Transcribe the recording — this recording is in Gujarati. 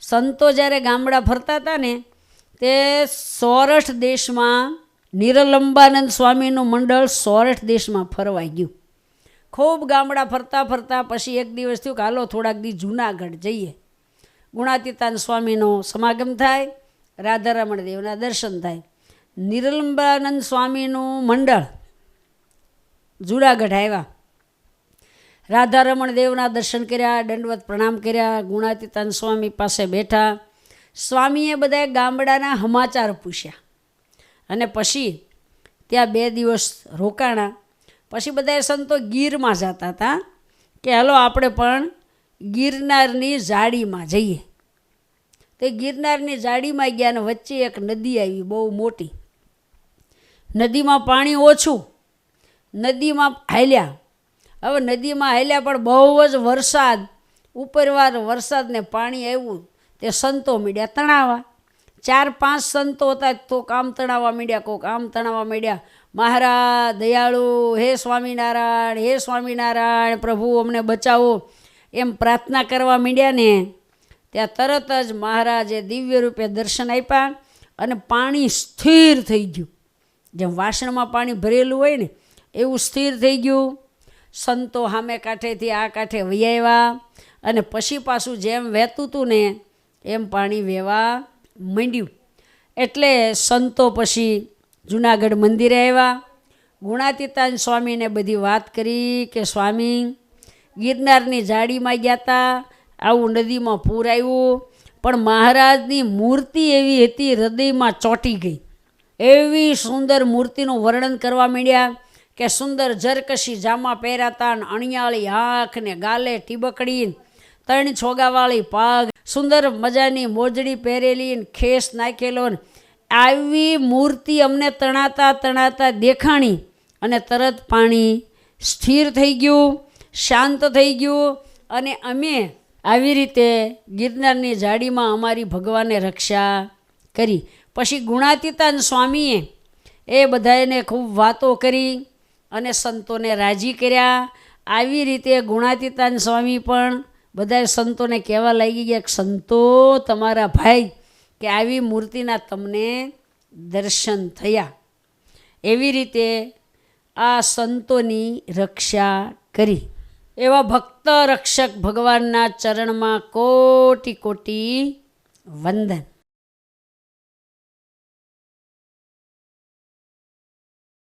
સંતો જ્યારે ગામડા ફરતા હતા ને, તે સૌરાષ્ટ્ર દેશમાં નિરલંબાનંદ સ્વામીનું મંડળ સૌરાષ્ટ્ર દેશમાં ફરવા ગયું. ખૂબ ગામડા ફરતા ફરતા પછી એક દિવસ થયું કે હાલો થોડાક દી જુનાગઢ જઈએ. ગુણાતીતાન સ્વામીનો સમાગમ થાય, રાધારમણ દેવના દર્શન થાય. નિરલંબાનંદ સ્વામીનું મંડળ જુનાગઢ આવ્યા. રાધારમણ દેવના દર્શન કર્યા, દંડવત પ્રણામ કર્યા, ગુણાતીતાન સ્વામી પાસે બેઠા. સ્વામીએ બધાએ ગામડાના સમાચાર પૂછ્યા. અને પછી ત્યાં બે દિવસ રોકાણા. પછી બધાએ સંતો ગીરમાં જતા હતા કે, હાલો, આપણે પણ ગિરનારની જાળીમાં જઈએ. તે ગિરનારની જાળીમાં ગયા અને વચ્ચે એક નદી આવી, બહુ મોટી. નદીમાં પાણી ઓછું. નદીમાં હાલ્યા. હવે નદીમાં હેલ્યા પણ બહુ જ વરસાદ. ઉપરવાર વરસાદને પાણી આવ્યું, તે સંતો મીડ્યા તણાવા. ચાર પાંચ સંતો હતા તો કામ તણાવવા મીડ્યા, કોક આમ તણાવવા મીડ્યા. મહારાજ, દયાળુ, હે સ્વામિનારાયણ હે સ્વામિનારાયણ, પ્રભુ અમને બચાવો. એમ પ્રાર્થના કરવા મીડ્યા ને, ત્યાં તરત જ મહારાજે દિવ્ય રૂપે દર્શન આપ્યા અને પાણી સ્થિર થઈ ગયું. જેમ વાસણમાં પાણી ભરેલું હોય ને, એવું સ્થિર થઈ ગયું. સંતો સામે કાંઠેથી આ કાંઠે વૈયાવ્યા અને પછી પાછું જેમ વહેતું હતું ને એમ પાણી વહેવા માંડ્યું. એટલે સંતો પછી જુનાગઢ મંદિરે આવ્યા. ગુણાતીતાન સ્વામીને બધી વાત કરી કે, સ્વામી, ગિરનારની જાડીમાં ગયા હતા આવું નદીમાં પૂર આવ્યું, પણ મહારાજની મૂર્તિ એવી હતી, હૃદયમાં ચોંટી ગઈ. એવી સુંદર મૂર્તિનું વર્ણન કરવા માંડ્યા. કે સુંદર જરકશી જામા પહેરાતા ને અણિયાળી આંખ ને ગાલે ટીબકડી ત્રણ છોગાવાળી પાગ, સુંદર મજાની મોજડી પહેરેલી ને ખેસ નાખેલો ને આવી મૂર્તિ અમને તણાતા તણાતા દેખાણી અને તરત પાણી સ્થિર થઈ ગયું, શાંત થઈ ગયું અને અમે આવી રીતે ગિરનારની જાડીમાં અમારી ભગવાને રક્ષા કરી. પછી ગુણાતીતાન સ્વામીએ એ બધાને ખૂબ વાતો કરી. અને સંતોને રાજી કર્યા. આવી રીતે ગુણાતીતાન સ્વામી પણ બધાએ સંતોને કહેવા લાગી ગયા કે, સંતો, તમારા ભાઈ કે આવી મૂર્તિના તમને દર્શન થયા. એવી રીતે આ સંતોની રક્ષા કરી. એવા ભક્ત રક્ષક ભગવાનના ચરણમાં કોટી કોટી વંદન.